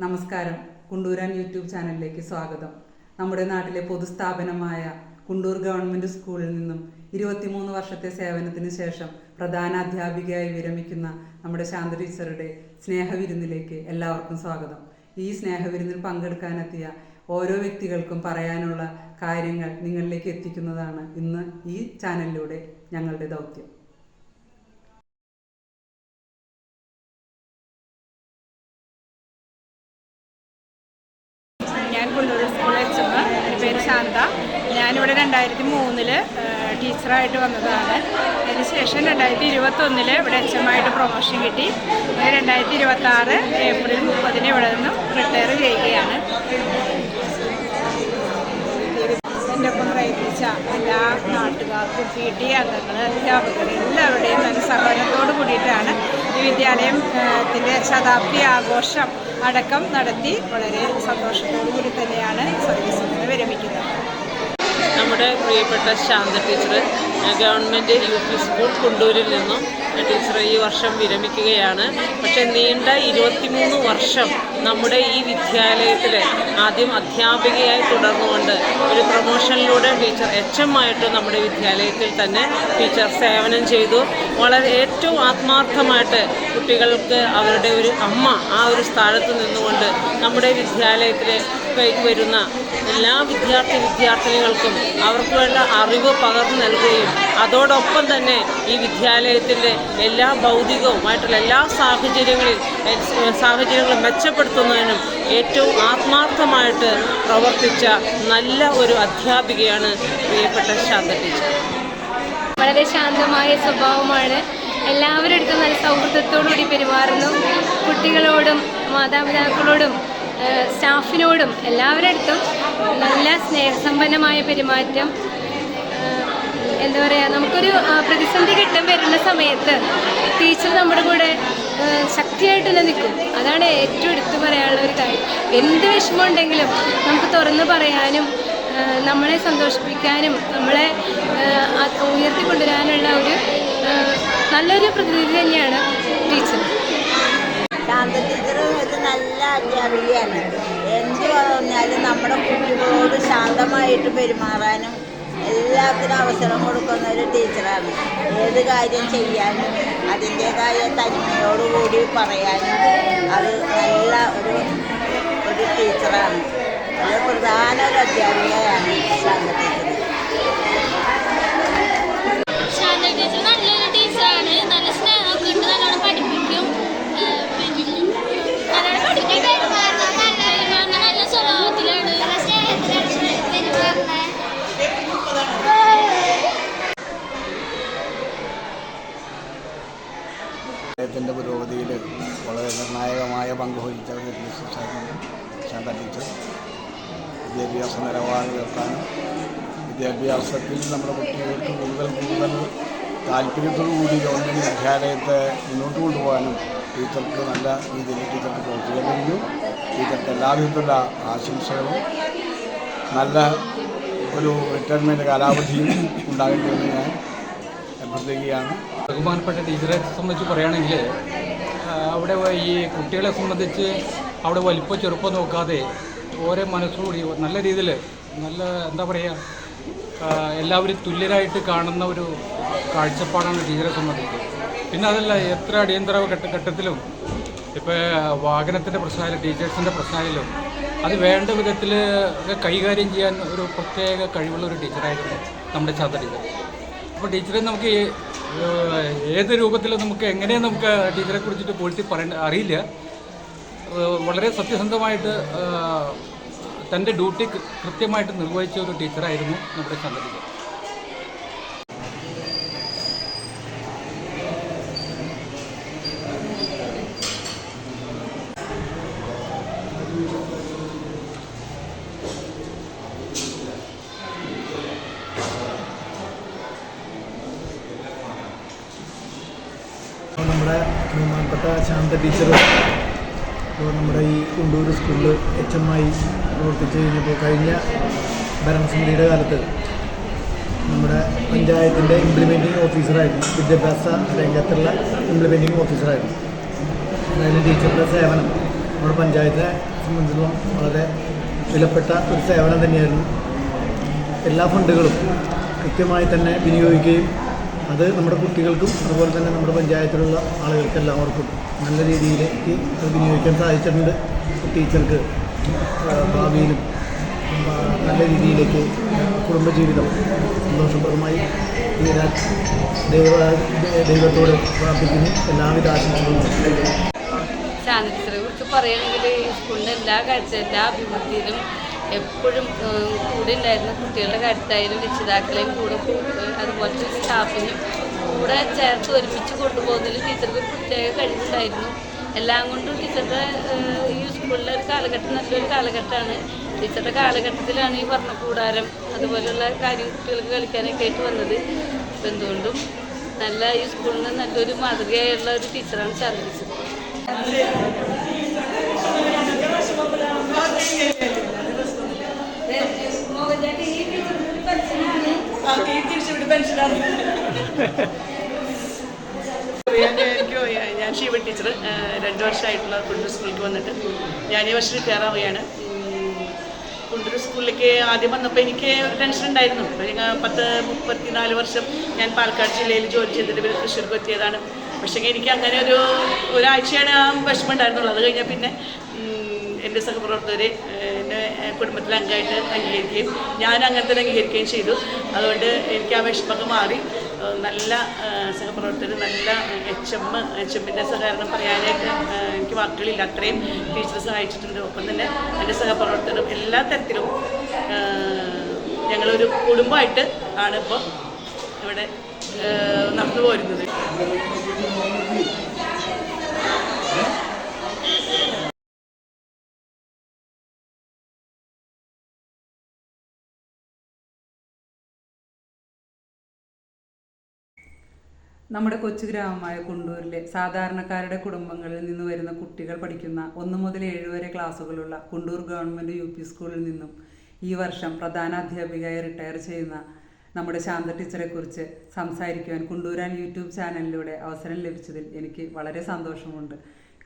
നമസ്കാരം. കുണ്ടൂരാൻ യൂട്യൂബ് ചാനലിലേക്ക് സ്വാഗതം. നമ്മുടെ നാട്ടിലെ പൊതുസ്ഥാപനമായ കുണ്ടൂർ ഗവൺമെന്റ് സ്കൂളിൽ നിന്നും ഇരുപത്തിമൂന്ന് വർഷത്തെ സേവനത്തിന് ശേഷം പ്രധാന അധ്യാപികയായി വിരമിക്കുന്ന നമ്മുടെ ശാന്ത ടീച്ചറുടെ സ്നേഹവിരുന്നിലേക്ക് എല്ലാവർക്കും സ്വാഗതം. ഈ സ്നേഹവിരുന്നിൽ പങ്കെടുക്കാനെത്തിയ ഓരോ വ്യക്തികൾക്കും പറയാനുള്ള കാര്യങ്ങൾ നിങ്ങളിലേക്ക് എത്തിക്കുന്നതാണ് ഇന്ന് ഈ ചാനലിലൂടെ ഞങ്ങളുടെ ദൗത്യം. കുണ്ടൂർ സ്കൂളിൽ എച്ച് എം എന്റെ പേര് ശാന്ത. ഞാനിവിടെ രണ്ടായിരത്തി മൂന്നിൽ ടീച്ചറായിട്ട് വന്നതാണ്. അതിനുശേഷം രണ്ടായിരത്തി ഇരുപത്തൊന്നിൽ ഇവിടെ എച്ച് എം ആയിട്ട് പ്രൊമോഷൻ കിട്ടി. രണ്ടായിരത്തി ഇരുപത്തി ആറ് ഏപ്രിൽ മുപ്പതിന് ഇവിടെ നിന്നും റിട്ടയർ ചെയ്യുകയാണ്. എന്റെ ഒപ്പം പ്രയത്നിച്ച എല്ലാ നാട്ടുകാർക്കും പി ടി അംഗങ്ങൾ അധ്യാപകർ എല്ലാവരുടെയും നല്ല സഹകരണത്തോട് കൂടിയിട്ടാണ് ഈ വിദ്യാലയത്തിന്റെ ശതാബ്ദി ആഘോഷം അടക്കം നടത്തി വളരെ സന്തോഷത്തോടു കൂടി തന്നെയാണ് സർവീസ് നിന്ന് വിരമിക്കുന്നത്. നമ്മുടെ പ്രിയപ്പെട്ട Shantha teacher government U P school കുണ്ടൂരിൽ നിന്നും ടീച്ചർ ഈ വർഷം വിരമിക്കുകയാണ്. പക്ഷേ നീണ്ട ഇരുപത്തിമൂന്ന് വർഷം നമ്മുടെ ഈ വിദ്യാലയത്തിൽ ആദ്യം അധ്യാപികയായി തുടർന്നുകൊണ്ട് ഒരു പ്രൊമോഷനിലൂടെ ടീച്ചർ എച്ച് എം ആയിട്ട് നമ്മുടെ വിദ്യാലയത്തിൽ തന്നെ ടീച്ചർ സേവനം ചെയ്തു. വളരെ ഏറ്റവും ആത്മാർത്ഥമായിട്ട് കുട്ടികൾക്ക് അവരുടെ ഒരു അമ്മ ആ ഒരു സ്ഥാനത്ത് നിന്നുകൊണ്ട് നമ്മുടെ വിദ്യാലയത്തിലേക്ക് വരുന്ന എല്ലാ വിദ്യാർത്ഥി വിദ്യാർത്ഥിനികൾക്കും അവർക്ക് വേണ്ട അറിവ് പകർന്നു നൽകുകയും അതോടൊപ്പം തന്നെ ഈ വിദ്യാലയത്തിന്റെ എല്ലാ ഭൗതികവുമായിട്ടുള്ള എല്ലാ സാഹചര്യങ്ങളിൽ സാഹചര്യങ്ങളും മെച്ചപ്പെടുത്തുന്നതിനും ഏറ്റവും ആത്മാർത്ഥമായിട്ട് പ്രവർത്തിച്ച നല്ല ഒരു അധ്യാപികയാണ് പ്രിയപ്പെട്ട ശാന്ത ടീച്ചർ. വളരെ ശാന്തമായ സ്വഭാവമാണ്. എല്ലാവരുടെ അടുത്തും നല്ല സൗഹൃദത്തോടുകൂടി പെരുമാറുന്നു. കുട്ടികളോടും മാതാപിതാക്കളോടും സ്റ്റാഫിനോടും എല്ലാവരുടെ നല്ല സ്നേഹസമ്പന്നമായ പെരുമാറ്റം. എന്താ പറയുക നമുക്കൊരു പ്രതിസന്ധി ഘട്ടം വരുന്ന സമയത്ത് ടീച്ചർ നമ്മുടെ കൂടെ ശക്തിയായിട്ട് തന്നെ നിൽക്കും. അതാണ് ഏറ്റവും എടുത്തു പറയാനുള്ള ഒരു കാര്യം. എന്ത് വിഷമമുണ്ടെങ്കിലും നമുക്ക് തുറന്നു പറയാനും നമ്മളെ സന്തോഷിപ്പിക്കാനും നമ്മളെ ഉയർത്തിക്കൊണ്ടുവരാനുള്ള ഒരു നല്ലൊരു പ്രതിനിധി തന്നെയാണ് ടീച്ചർ. ടീച്ചർ നല്ല അധ്യാപികയാണ്. എന്ത് പറഞ്ഞാലും നമ്മുടെ കുട്ടികളോട് ശാന്തമായിട്ട് പെരുമാറാനും എല്ലാത്തിനും അവസരം കൊടുക്കുന്ന ഒരു ടീച്ചറാണ്. ഏത് കാര്യം ചെയ്യാനും അതിന്റേതായ തനിമയോടുകൂടി പറയാനും അത് നല്ല ഒരു ഒരു ടീച്ചറാണ്. അത് പ്രധാന ഒരു അധ്യാപികയാണ് ശാന്ത ടീച്ചർ. ശാന്ത ടീച്ചർ നല്ലൊരു ടീച്ചറാണ് നല്ല സ്നേഹമൊക്കെ ഉണ്ട് നല്ലോണം പഠിപ്പിക്കും ഏഹ് പിന്നെ നല്ലോണം പഠിപ്പിക്കും പെരുമാറുന്ന നല്ല സ്വഭാവത്തിലാണ് അദ്ദേഹത്തിന്റെ പുരോഗതിയിൽ വളരെ നിർണായകമായ പങ്ക് വഹിച്ച ഒരു ടീച്ചറായിരുന്നു ടീച്ചർ വിദ്യാഭ്യാസ നിലവാരം ഉയർത്താനും വിദ്യാഭ്യാസത്തിൽ നമ്മുടെ കുട്ടികൾക്ക് കൂടുതൽ കൂടുതൽ താല്പര്യത്തോടു കൂടി ഗവൺമെന്റ് വിദ്യാലയത്തെ മുന്നോട്ട് കൊണ്ടുപോകാനും ടീച്ചർക്ക് നല്ല രീതിയിൽ ടീച്ചർക്ക് പ്രവർത്തിക്കാൻ കഴിഞ്ഞു ടീച്ചർക്ക് എല്ലാവിധത്തിലുള്ള ആശംസകളും നല്ല ഒരു റിട്ടയർമെന്റ് കാലാവധിയും ഉണ്ടാകേണ്ടതെന്ന് ഞാൻ അഭ്യർത്ഥിക്കുകയാണ്. ബഹുമാനപ്പെട്ട ടീച്ചറെ സംബന്ധിച്ച് പറയുകയാണെങ്കിൽ അവിടെ ഈ കുട്ടികളെ സംബന്ധിച്ച് അവിടെ വലിപ്പം ചെറുപ്പം നോക്കാതെ ഓരോ മനസ്സുകൂടി നല്ല രീതിയിൽ നല്ല എന്താ പറയുക എല്ലാവരും തുല്യരായിട്ട് കാണുന്ന ഒരു കാഴ്ചപ്പാടാണ് ടീച്ചറെ സംബന്ധിച്ച്. പിന്നെ അതല്ല എത്ര അടിയന്തര ഘട്ട ഘട്ടത്തിലും ഇപ്പോൾ വാഹനത്തിന്റെ പ്രശ്നമായാലും ടീച്ചേഴ്സിന്റെ പ്രശ്നമായാലും അത് വേണ്ട വിധത്തിൽ കൈകാര്യം ചെയ്യാൻ ഒരു പ്രത്യേക കഴിവുള്ള ഒരു ടീച്ചറായിരുന്നു നമ്മുടെ ചാത്ത ടീച്ചർ അപ്പോൾ ടീച്ചറെ നമുക്ക് ഏത് രൂപത്തിൽ നമുക്ക് എങ്ങനെയാണ് നമുക്ക് ടീച്ചറെ കുറിച്ചിട്ട് പോളിസി പറയേണ്ട അറിയില്ല. വളരെ സത്യസന്ധമായിട്ട് തന്റെ ഡ്യൂട്ടി കൃത്യമായിട്ട് നിർവഹിച്ച ഒരു ടീച്ചറായിരുന്നു നമ്മുടെ ചന്ദ്ര ടീച്ചർ അപ്പോൾ നമ്മുടെ ബഹുമാനപ്പെട്ട ശാന്ത ടീച്ചർ നമ്മുടെ ഈ കുണ്ടൂർ സ്കൂളിൽ എച്ച് എം ആയി പ്രവർത്തിച്ച് കഴിഞ്ഞപ്പോൾ കഴിഞ്ഞ ഭരണസമിതിയുടെ കാലത്ത് നമ്മുടെ പഞ്ചായത്തിന്റെ ഇംപ്ലിമെന്റിംഗ് ഓഫീസറായിരുന്നു വിദ്യാഭ്യാസ രംഗത്തുള്ള ഇംപ്ലിമെന്റിംഗ് ഓഫീസറായിരുന്നു അതായത് ടീച്ചറുടെ സേവനം നമ്മുടെ പഞ്ചായത്തിനെ സംബന്ധിച്ചിടത്തോളം വളരെ വിലപ്പെട്ട ഒരു സേവനം തന്നെയായിരുന്നു. എല്ലാ ഫണ്ടുകളും കൃത്യമായി തന്നെ വിനിയോഗിക്കുകയും അത് നമ്മുടെ കുട്ടികൾക്കും അതുപോലെ തന്നെ നമ്മുടെ പഞ്ചായത്തിലുള്ള ആളുകൾക്ക് എല്ലാവർക്കും നല്ല രീതിയിലേക്ക് അത് വിനിയോഗിക്കാൻ സാധിച്ചിട്ടുണ്ട്. ടീച്ചർക്ക് ഭാവിയിലും നല്ല രീതിയിലേക്ക് കുടുംബജീവിതം സന്തോഷപ്രദമായി തീരാൻ ദൈവ ദൈവത്തോട് പ്രാർത്ഥിക്കുന്നു. എല്ലാവിധ ആശംസകളും ചാനൽസിനെ കുറിച്ച് പറയുകയാണെങ്കിൽ സ്കൂളിന്റെ എല്ലാ കാര്യത്തിലും എല്ലാ അഭിവൃദ്ധിയിലും എപ്പോഴും കൂടെ ഉണ്ടായിരുന്ന കുട്ടികളുടെ കാര്യത്തിലായാലും രക്ഷിതാക്കളെയും കൂടെ അതുപോലെ തന്നെ സ്റ്റാഫിനും കൂടെ ചേർത്ത് ഒരുമിച്ച് കൊണ്ടുപോകുന്നതിൽ ടീച്ചർക്ക് ഒരു പ്രത്യേക കഴിവുണ്ടായിരുന്നു. എല്ലാം കൊണ്ടും ടീച്ചറുടെ ഈ സ്കൂളിലെ ഒരു കാലഘട്ടം നല്ലൊരു കാലഘട്ടമാണ്. ടീച്ചറുടെ കാലഘട്ടത്തിലാണ് ഈ പറഞ്ഞ കൂടാരം അതുപോലെയുള്ള കാര്യം കുട്ടികൾക്ക് കളിക്കാനൊക്കെ ആയിട്ട് വന്നത്. അപ്പം എന്തുകൊണ്ടും നല്ല ഈ സ്കൂളിന് നല്ലൊരു മാതൃകയായുള്ള ഒരു ടീച്ചറാണ് ശാന്തി ടീച്ചർ ഞാൻ ഷീവ ടീച്ചർ. രണ്ട് വർഷമായിട്ടുള്ള കുണ്ടൂർ സ്കൂളിലേക്ക് വന്നിട്ട് ഞാൻ ഈ വർഷം കയറാവുകയാണ് കുണ്ടൂർ സ്കൂളിലേക്ക് ആദ്യം വന്നപ്പോൾ എനിക്ക് ഒരു ടെൻഷൻ ഉണ്ടായിരുന്നു. പത്ത് മുപ്പത്തിനാല് വർഷം ഞാൻ പാലക്കാട് ജില്ലയിൽ ജോലി ചെയ്തിട്ട് പിന്നെ തൃശ്ശൂർക്ക് എത്തിയതാണ്. പക്ഷേ എനിക്ക് അങ്ങനെ ഒരു ഒരാഴ്ചയാണ് ആ വിഷമം ഉണ്ടായിരുന്നുള്ളൂ. അത് കഴിഞ്ഞാൽ പിന്നെ എന്റെ സഹപ്രവർത്തകരെ എന്റെ കുടുംബത്തിലെ അംഗമായിട്ട് അംഗീകരിക്കുകയും ഞാൻ അങ്ങനെ തന്നെ അംഗീകരിക്കുകയും ചെയ്തു. അതുകൊണ്ട് എനിക്ക് ആ വിഷമമൊക്കെ മാറി. നല്ല സഹപ്രവർത്തകർ നല്ല എച്ച് എം എച്ച് എമ്മിന്റെ സഹകരണം പറയാനായിട്ട് എനിക്ക് വാക്കുകളില്ല. അത്രയും ടീച്ചർ സഹായിച്ചിട്ടുണ്ട്. ഒപ്പം തന്നെ എന്റെ സഹപ്രവർത്തകരും എല്ലാ തരത്തിലും ഞങ്ങളൊരു കുടുംബമായിട്ട് ആണ് ഇപ്പോൾ ഇവിടെ നടന്നു പോരുന്നത്. നമ്മുടെ കൊച്ചു ഗ്രാമമായ കുണ്ടൂരിലെ സാധാരണക്കാരുടെ കുടുംബങ്ങളിൽ നിന്ന് വരുന്ന കുട്ടികൾ പഠിക്കുന്ന ഒന്ന് മുതൽ ഏഴ് വരെ ക്ലാസ്സുകളുള്ള കുണ്ടൂർ ഗവൺമെന്റ് യു പി സ്കൂളിൽ നിന്നും ഈ വർഷം പ്രധാന അധ്യാപികയായി റിട്ടയർ ചെയ്യുന്ന നമ്മുടെ ശാന്ത ടീച്ചറെക്കുറിച്ച് സംസാരിക്കുവാൻ കുണ്ടൂരാൻ യൂട്യൂബ് ചാനലിലൂടെ അവസരം ലഭിച്ചതിൽ എനിക്ക് വളരെ സന്തോഷമുണ്ട്.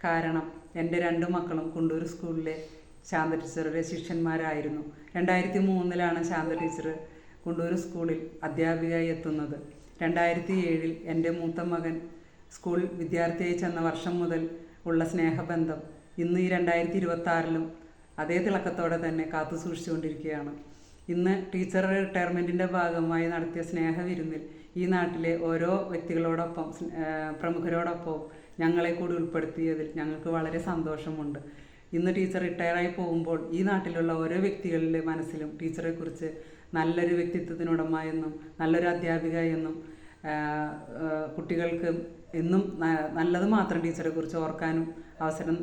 കാരണം എന്റെ രണ്ട് മക്കളും കുണ്ടൂർ സ്കൂളിലെ ശാന്ത ടീച്ചറുടെ ശിഷ്യന്മാരായിരുന്നു. രണ്ടായിരത്തി മൂന്നിലാണ് ശാന്ത ടീച്ചർ കുണ്ടൂർ സ്കൂളിൽ അധ്യാപികയായി എത്തുന്നത്. രണ്ടായിരത്തി ഏഴിൽ എന്റെ മൂത്ത മകൻ സ്കൂൾ വിദ്യാർത്ഥിയായി ചെന്ന വർഷം മുതൽ ഉള്ള സ്നേഹബന്ധം ഇന്ന് ഈ രണ്ടായിരത്തി ഇരുപത്തി ആറിലും അതേ തിളക്കത്തോടെ തന്നെ കാത്തു സൂക്ഷിച്ചുകൊണ്ടിരിക്കുകയാണ്. ഇന്ന് ടീച്ചർ റിട്ടയർമെന്റിന്റെ ഭാഗമായി നടത്തിയ സ്നേഹവിരുന്നിൽ ഈ നാട്ടിലെ ഓരോ വ്യക്തികളോടൊപ്പം പ്രമുഖരോടൊപ്പം ഞങ്ങളെ കൂടി ഉൾപ്പെടുത്തിയതിൽ ഞങ്ങൾക്ക് വളരെ സന്തോഷമുണ്ട്. ഇന്ന് ടീച്ചർ റിട്ടയറായി പോകുമ്പോൾ ഈ നാട്ടിലുള്ള ഓരോ വ്യക്തികളുടെ മനസ്സിലും ടീച്ചറെക്കുറിച്ച് നല്ലൊരു വ്യക്തിത്വത്തിനുടമ എന്നും നല്ലൊരു അധ്യാപിക എന്നും കുട്ടികൾക്ക് എന്നും നല്ലത് മാത്രം ടീച്ചറെ കുറിച്ച് ഓർക്കാനും അവസരം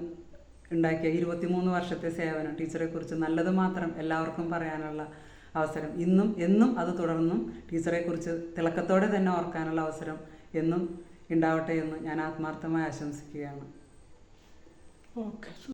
ഉണ്ടാക്കിയ ഇരുപത്തിമൂന്ന് വർഷത്തെ സേവനം ടീച്ചറെക്കുറിച്ച് നല്ലത് മാത്രം എല്ലാവർക്കും പറയാനുള്ള അവസരം ഇന്നും എന്നും അത് തുടർന്നും ടീച്ചറെക്കുറിച്ച് തിളക്കത്തോടെ തന്നെ ഓർക്കാനുള്ള അവസരം എന്നും ഉണ്ടാവട്ടെ എന്ന് ഞാൻ ആത്മാർത്ഥമായി ആശംസിക്കുകയാണ്. ഓക്കെ.